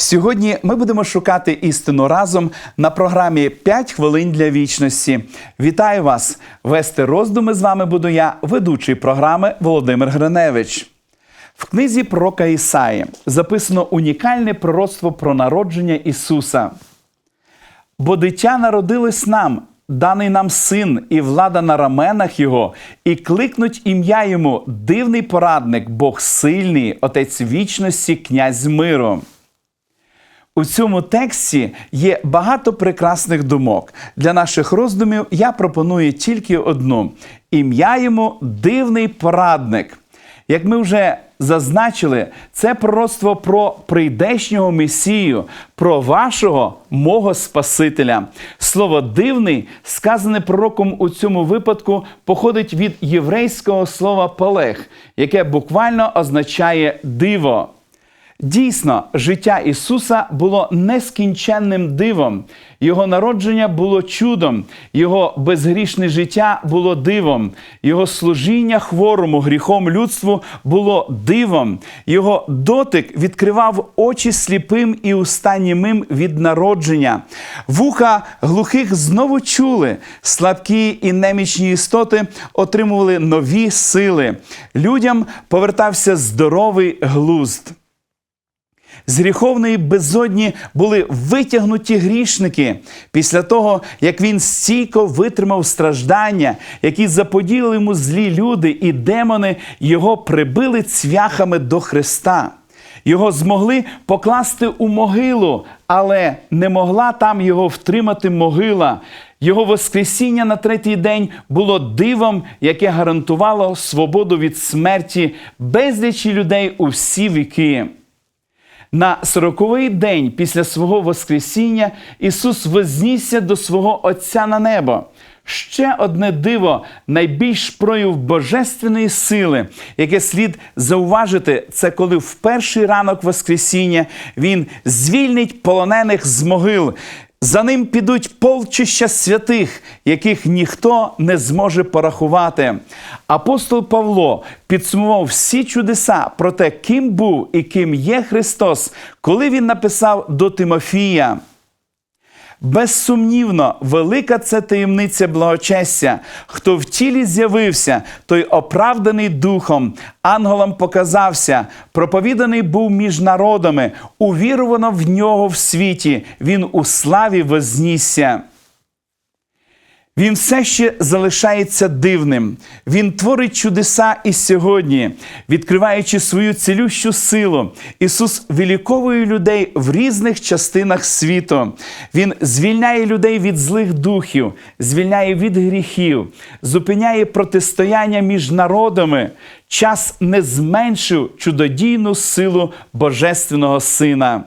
Сьогодні ми будемо шукати істину разом на програмі «5 хвилин для вічності. Вітаю вас! Вести роздуми з вами буду я, ведучий програми Володимир Гриневич. В книзі пророка Ісаї записано унікальне пророцтво про народження Ісуса. Бо дитя народилось нам, даний нам син, і влада на раменах його, і кликнуть ім'я йому дивний порадник, Бог сильний, Отець вічності, князь миру. У цьому тексті є багато прекрасних думок. Для наших роздумів я пропоную тільки одну: ім'я йому дивний порадник. Як ми вже зазначили, це пророцтво про прийдешнього Месію, про вашого мого Спасителя. Слово дивний, сказане пророком у цьому випадку, походить від єврейського слова палех, яке буквально означає диво. Дійсно, життя Ісуса було нескінченним дивом. Його народження було чудом, його безгрішне життя було дивом, його служіння хворому гріхом людству було дивом. Його дотик відкривав очі сліпим і уста німим від народження. Вуха глухих знову чули. Слабкі і немічні істоти отримували нові сили. Людям повертався здоровий глузд. З гріховної безодні були витягнуті грішники після того, як він стійко витримав страждання, які заподіяли йому злі люди, і демони його прибили цвяхами до Христа. Його змогли покласти у могилу, але не могла там його втримати могила. Його Воскресіння на третій день було дивом, яке гарантувало свободу від смерті безлічі людей у всі віки. На сороковий день після свого Воскресіння Ісус вознісся до свого Отця на небо. Ще одне диво, найбільш прояв божественної сили, яке слід зауважити, це коли в перший ранок Воскресіння Він звільнить полонених з могил. За ним підуть полчища святих, яких ніхто не зможе порахувати. Апостол Павло підсумував всі чудеса про те, ким був і ким є Христос, коли він написав до Тимофія. Безсумнівно, велика це таємниця благочестя. Хто в тілі з'явився, той оправданий духом, ангелом показався, проповіданий був між народами, увірувано в нього в світі, він у славі вознісся. Він все ще залишається дивним. Він творить чудеса і сьогодні, відкриваючи свою цілющу силу. Ісус виліковує людей в різних частинах світу. Він звільняє людей від злих духів, звільняє від гріхів, зупиняє протистояння між народами. Час не зменшив чудодійну силу Божественного Сина.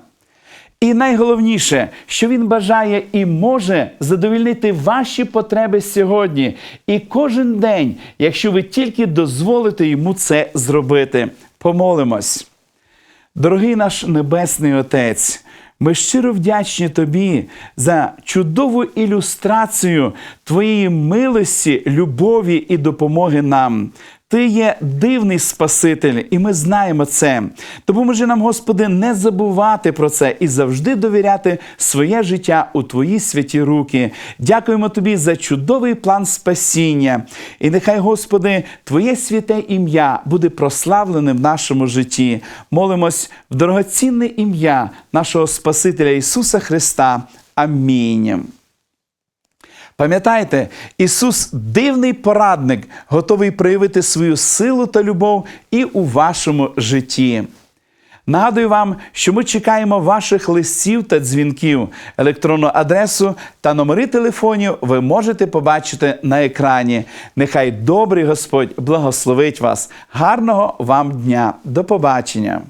І найголовніше, що він бажає і може задовільнити ваші потреби сьогодні і кожен день, якщо ви тільки дозволите йому це зробити. Помолимось. Дорогий наш Небесний Отець, ми щиро вдячні Тобі за чудову ілюстрацію Твоєї милості, любові і допомоги нам. Ти є дивний Спаситель, і ми знаємо це. Допоможи нам, Господи, не забувати про це і завжди довіряти своє життя у Твої святі руки. Дякуємо Тобі за чудовий план спасіння. І нехай, Господи, Твоє святе ім'я буде прославленим в нашому житті. Молимось в дорогоцінне ім'я нашого Спасителя Ісуса Христа. Амінь. Пам'ятайте, Ісус дивний порадник, готовий проявити свою силу та любов і у вашому житті. Нагадую вам, що ми чекаємо ваших листів та дзвінків. Електронну адресу та номери телефонів ви можете побачити на екрані. Нехай добрий Господь благословить вас. Гарного вам дня. До побачення!